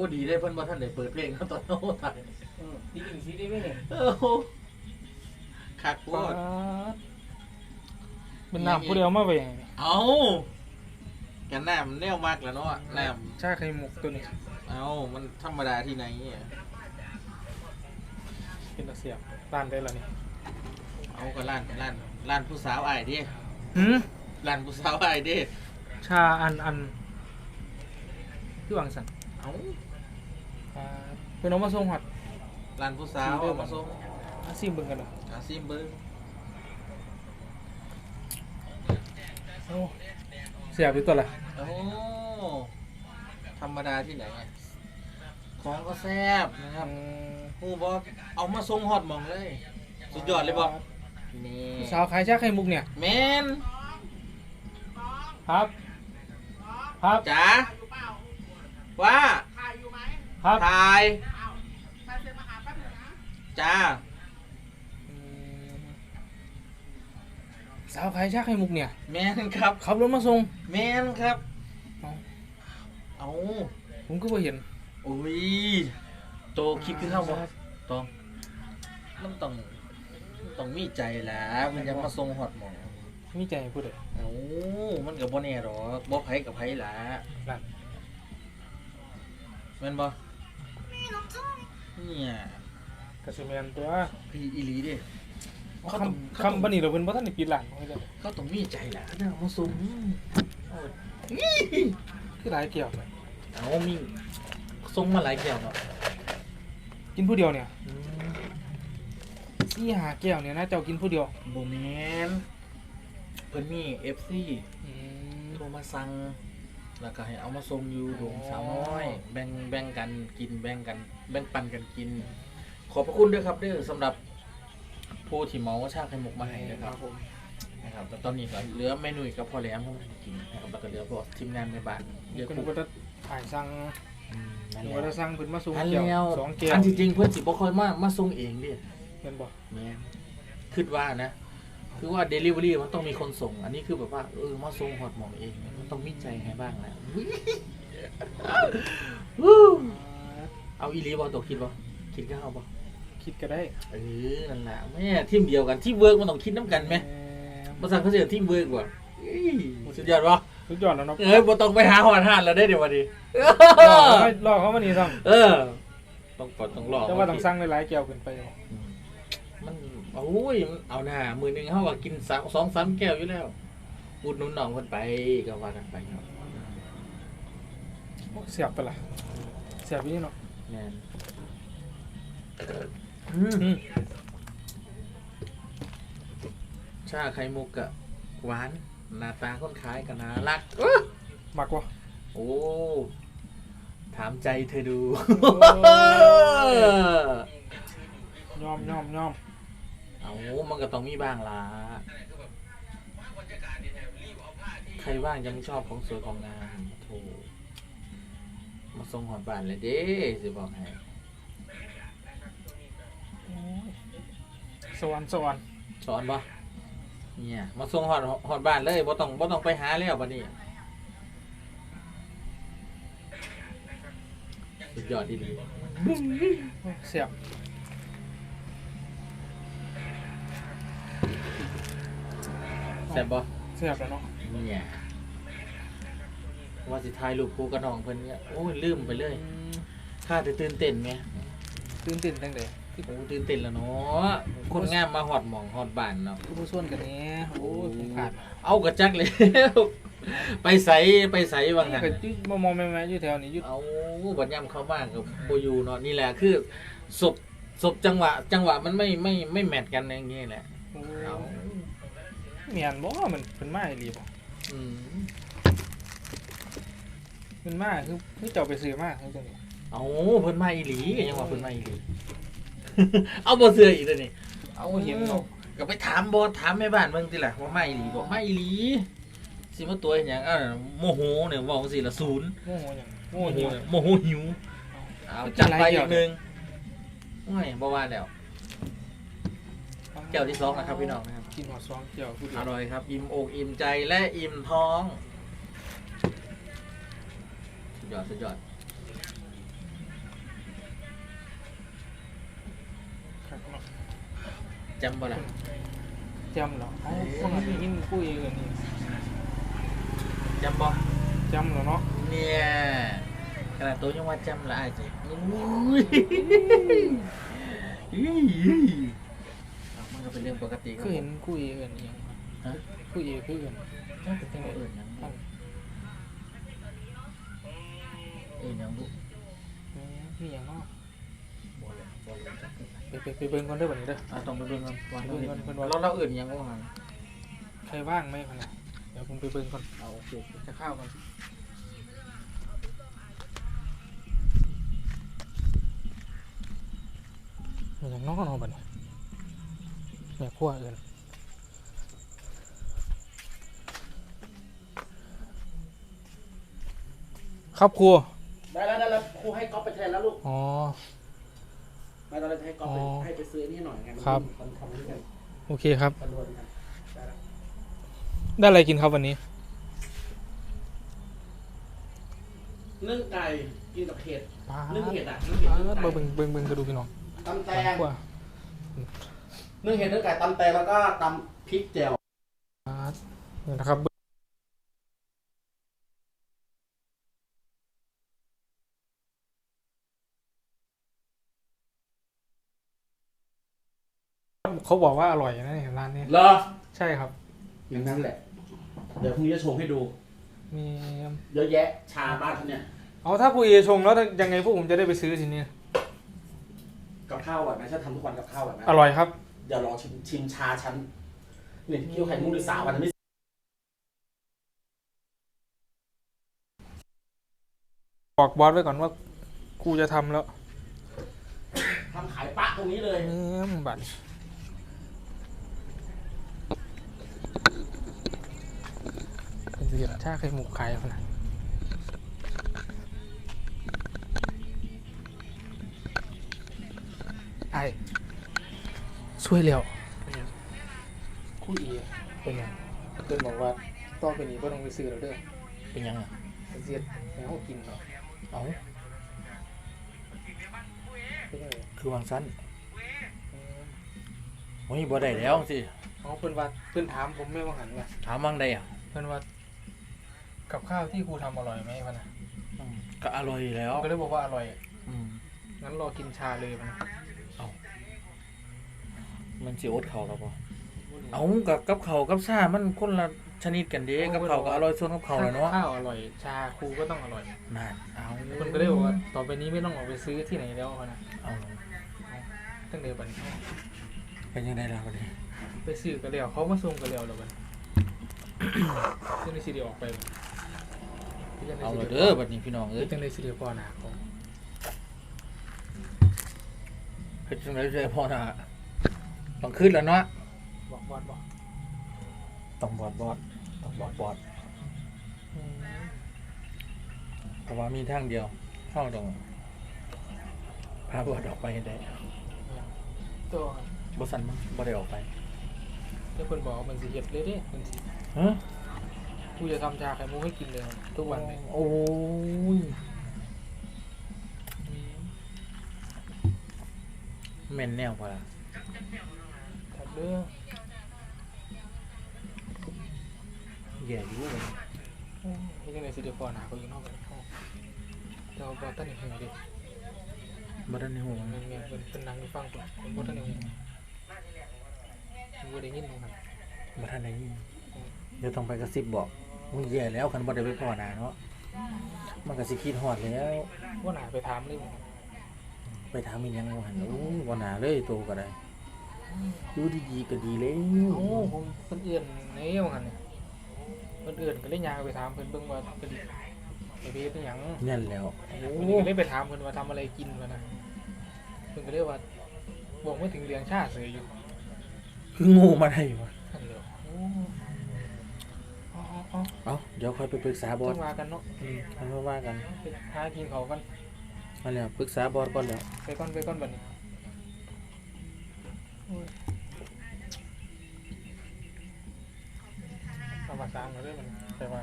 อ้ดีได้เพิ่นบ่ท่านได้เปิดเพลงเขาตอนโน้ตายอืมดีจริงสิได้ไหมเนี่ยเออคักโพปาดดเป็นน้ำผู้เดียวมาไปเอากันน้ำแนวมากแล้วเนาะน้ชาไข่มุกตัวนี้ำเอามันธรรมดาที่ไหนเนี่ยเป็นตะเสียบร้านได้แล้วนี่เอาก็ร้านร้านร้านผู้สาวอ้ายเดิหืมร้านผู้สาวอ้ายเดิชาอันอันคือวางสันเอาปาด เพิ่นเอามาส่งฮอดร้านผู้สาวเอามาส่งอาซิมเบิ่งกันเด้ออาซิมเบิ้งโอ้เสียบอยู่ตัวละโอ้ธรรมดาที่ไหนอะของก็แซ่บนะครับอืมฮู้บ่เอามาส่งฮอดหมองเลย สุดยอดเลยบ่นี่สาวขายชาไข่มุกเนี่ย แม่นครับ ครับจ๋าว่า ครับ ถ่ายจ้าอืมสาวขายชาไข่มุกเนี่ย แม่นครับ ขับรถมาส่งแม่นครับ เอ้าเอาผมก็บ่เห็นอุ้ยโตคิดขึ้นเท่าบ่ตองมันต้องมันต้องมีใจแหละมันยังมาส่งฮอดหมองมีใจพูดเลยเอ้ามันก็บ่แน่หรอกบ่ไผกับไผล่ะนั่นแม่นบ่ เนี่ยกระสุนแมนตัวพี่อีหลีเดิเขาคต้องำคำบันนี้เราเป็นบ่ทันได้ปิดร้านไว้เลยก็ต้องมีใจแหละนะมาส่งเอาคือหลายเกี่ยวเอามีส่งมาหลายแก้วเนาะกินผู้เดียวเนี่ยอืมสี่หาแก้วเนี่ยนะเจ้ากินผู้เดียวบ่แม่นเพิ่นมี FC อืมโทรมาสั่ง แล้วก็ให้เอามาส่งอยู่โรงสาวน้อย แบ่งแบ่งกันกินแบ่งกัน แบ่งปันกันกิน ขอบพระคุณด้วยครับเด้อสำหรับผู้ที่เมาชาไข่มุกมาให้นะครับผมนะครับแต่ตอนนี้ก็เหลือแม่นุ่ยกับพ่อแหลมเขามากินนะครับแล้วก็เหลือพวกทีมงานในบ้านเหลือคุณคุกก็จะถ่ายสั่งอืมนั่นหนูแหก็ละจะสั่งเพิ่นมาส่งอันแก้วแล้วสองแก้วอันที่จริงเพื่อนสิบ่ค่อยมามาส่งเองดิเห็นบ่แม่นคิดว่านะ คือว่า Delivery มันต้องมีคนส่ง อันนี้คือแบบว่าเออมาส่งฮอดหมองเองมันต้องมีใจให้บ้างแหละวู้เอาอีหลีบ่ตกคิดบ่คิดก็เอาบ่คิดก็ได้เออนั่นแหละแม่ทีมเดียวกันทีมเวิร์กมันต้องคิดน้ำกันไหมเอ่อภาษาเขาเรียกทีมเวิร์กว่ะเอ้ยสุดยอดวะสุดยอดแล้วเนาะเอ้ยบ่ต้องไปหาหอนหานแล้วได้เดี๋ยววันนี้รอเขารอเขามานี่สั่งเออ ต้องกดต้องรอแต่ว่าต้องสั่งหลายๆแก้วขึ้นไปอืมมัน โอ้ยมันเอาหน้ามือหนึงเฮาก็กินสามสองสามแก้วอยู่แล้วอุดหนุนน้องคนไปก็ว่ากันไปครับโอ้เสียบไปละเสียบอยู่นี่เนาะแม่นอืมชาไข่มุกกะหวาน หน้าตาคนขายก็น่ารักมักวะโอ้ถามใจเธอดู ยอมยอมยอม เอามันก็ต้องมีบ้างล่ะใครว่างจะไม่ชอบของสวยของงามโถมาส่งหอดบ้านเลยเด้สิบอกให้โอ้ยสวรรค์สวรรค์สอนปะเนี่ยมาส่งหอดหอดบ้านเลยบ่ต้องบ่ต้องไปหาแล้วบัดนี้สุดยอดดีเลยเสียบ แซ่บบ่เสียบแล้วเนาะเนี่ยว่าสิทายลูกครูกับน้องเพิ่นเนี่ยโอ้ยลืมไปเลยอืมข้าจะตื่นเต้นไหมตื่นเต้นจังได๋โอ้ตื่นเต้นแล้วเนาะคนงามมาหอดหมองหอดบ้านเนาะคือผู้ส่วนกันแหนี้โอ้ยผมขาดเอากระจักเลยไปใสไปใสบางหันก็ยึดมามองแม่ๆอยู่แถวนี้อยู่เอาบัดย่ำเข้ามากับโบอยูเนาะนี่แหละคือศพศพจังหวะ จังหวะมันไม่ไม่ไม่แมทกันอย่างนี้แหละโอ้เอา เมียนบ่มันเป็นมาอีหลีบ่อืมมันมาคือคือเจ้าไปซื้อมาคือจังได๋เอาเพิ่นมาอีหลีก็ยังว่าเพิ่นมาอีหลี เอาบ่เสืออีกเลยนี่เอาเห็นเนาะก็ไปถามบอถามแม่บ้านเบิ่งติล่ะว่ามาอีหลีบอกมาอีหลีสิมาตัวอหย่างอ่าโมโหเนี่ยบอกสิละศูนย์โมโหหยังโมโมโหโหหิวโมโหหิวเอาจัดไปอีกหนึ่งไม่บ่ว่าแล้ว แก้วที่สองนะครับพี่น้องนะครับกินหัวซองเกี่ยวพูดอร่อยครับ อิ่มอกอิ่มใจและอิ่มท้องสุดยอดสุดยอดจำบ่ล่ะจำเหรอเอ้อคนที่ยินกูเองเลนี่จำบ่จำเหรอเนาะเนี่ยขนาดตัวยังว่าจำละไอ้เจ๊อุ้ย เอามันก็เป็นเรื่องปกติครัคืบอเห็นคุยกันอีหยังฮะคุยคือกันจังเป็นจังไดเอื่นหยังอันเอื่นหยังบุอืมมีหยังเนาะบ่เลยบ่เลยจังเป็นไปไปไปเบิ่งก่อนเด้อบัดนี้เด้อ อะต้องไปเบิ่งกันว่าเราเบิ่เห็งนก่อนเพิ่นว่า เราเราเอื่นหยังว่าหั่นใครว่างไหมคนน่ะเดี๋ยวผมไปเบิ่งก่อนเอาโอเคจะข้าวก่อนมีหยังเน้องเนาะบัดนี้ แม่ครัวเอิ้นครับครัวได้แล้วได้แล้วครูให้ก๊อฟไปแทนแล้วลูกอ๋อ ไม่ตอนแรกจะให้ก๊อฟไปอ๋อให้ไปซื้อนี่หน่อยไงมันครับ มันทำด้วยกันโอเคครับคอนโดนกันได้แล้วได้อะไรกินครับวันนี้ นึ่งไก่กินกับเห็ด ปลานึ่งเห็ดอะนึ่งเห็ดนึ่งไก่เบิ่งเบิ่งเบิ่งกระดูกพี่น้องตำแตคงรัว นึ่งเห็ดนึ่งไก่ตำแตงแล้วก็ตำพริกแจ่วปลานี่นะครับเขาบอกว่าอร่อยนะเนี่ยร้านนี้ เหรอใช่ครับ อย่างนั้นแหละ เดี๋ยวพรุ่งนี้จะชงให้ดู มีเยอะแยะชาบ้านเขาเนี่ยเอาถ้าผู้เอชงแล้วยังไงพวกผมจะได้ไปซื้อทีนี้กับข้าวแบบไหนฉันทำทุกวันกับข้าวแบบไหนอร่อยครับ เดี๋ยวลองชิมชิมชาฉันนี่เคี่ยวไข่มุกที่สามวันไม่บอกบอสไว้ก่อนว่ากูจะทำแล้วทำขายปะตรงนี้เลยนี่บัตรเป็นเสียชาไข่หมูไข่พนะไอ้ ช่วยเร็วคู่อีเป็นยังเพื่อนบอกว่าต้องเป็นอีก็ต้องไปซื้อแล้วเด้อเป็นหยังอะเป็นเสียแล้วเขากินเนาะเอาไม่ได้คือวางสั้นโอ้ยบ่ได้แล้วสิเขาเพื่อนว่าเพื่อนถามผมไม่ว่าหันว่าถามวางได้อะ เพื่อนว่า กับข้าวที่ครูทำอร่อยไหมพะนะอืมก็อร่อยอยู่แล้วผมก็เลยบอกว่าอร่อยอืมงั้นรอกินชาเลยพะนะ มันสิอดเขาแล้วบ่เอากับกับเขาวกับซ่ามันคนละชนิดกันเด้กับเขาวก็อร่อยส่วนกับเขาวแหละเนาะข้าวอร่อย ชาครูก็ต้องอร่อย นั่นเอาคนก็เลยบอกว่าต่อไปนี้ไม่ต้องออกไปซื้อที่ไหนแล้วพะนะเอาตั้งแต่บัดนี้เป็นยังไงล่ะบัดนี้ไปซื้อกันแล้วเขามาส่งกันแล้วแล้วบัดนี้ซึ่งในซีเดียออกไปบัดที่จังได้เอาซีละเดีเด้ยอบัดนี้พี่น้องเอ้ยที่จังได้ซีเดียพ่อหนาของ เฮ็ดจังได๋สิพ่อน่ะ ต้องขึ้นแล้วเนาะบอกบอสบอกต้องบอดบอดต้องบอดบอดอืมเพราะว่ามีทางเดียวเฮาต้องพาบอดออกไปให้ได้ตัวบ่ซั่นมันบ่ได้ออกไปที่คนบอกว่ามันสิเห็ดเลยเดิมันสิฮะกูจะทำชาไข่มุกให้กินเลยทุกวันเลยโอ้ยแม่นแนวบ่ล่ะ ถัดเรื่องแย่อยู่เลยที่ยังไงสิเดียวพอหนาเขาอยู่นอกกันแต่ว่าบอตันนี่เห็นดิบ่ทันได้ฮู้เมียนเมียนเป็นเป็นนางอยู่ฟังตัวคนบอตันนี่เห็นมึงได้ยินมั้งครับบ่ทันได้ยินเดี๋ยวต้องไปกระซิบบอกมึงแย่แล้วคันบ่ได้ไปพ่อหน้าเนาะมันก็สิคิดฮอดแล้วว่าหนาไปถามเลยมั้งไปถามอีหยังว่าหั่นโอ้ยบ่น่าเลยโตก็ได้ อยู่ดีๆก็ดีแล้วโอ้ผมเพิ่นเอื่อนนี่มั้งเนี่ยเพิ่นเอื่อนก็เลยยางไปถามเพิ่นเบิ่งว่าเป็นไอเพชรนี่หยังนั่นแล้วโอ้วันนี้ก็เลยไปถามเพิ่นว่าทำอะไรกินวะนะเพิ่นก็เลยว่าบอกไม่ถึงเรียงชาเสืออยู่คืองูมาได้วะนั่นเลยโอ้อ๋ออ๋อเอ้าเดี๋ยวค่อยไปปรึกษาบอสต้องมากันเนาะอืมค่อยมาว่ากันไปหากินเขากันมาแล้วปรึกษาบอสก่อนแล้ว ไปก่อนไปก่อนบัดนี้โอ้ย เอามาสร้างมาด้วยมันแต่ว่า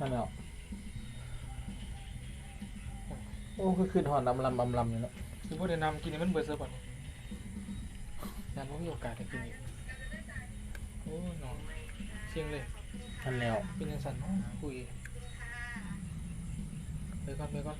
นั่นแล้วโอ้คือขึ้นหอนลำลำลำลำอยู่เนาะคือพวกเดนนำกินนี่มันเบิดเสือบ่นยยันว่ามีโอกาสได้กินอีกโอ้ยน้องเสียงเลยทันแล้วเป็นยังสันเนาะคุยไปก่อนไปก่อน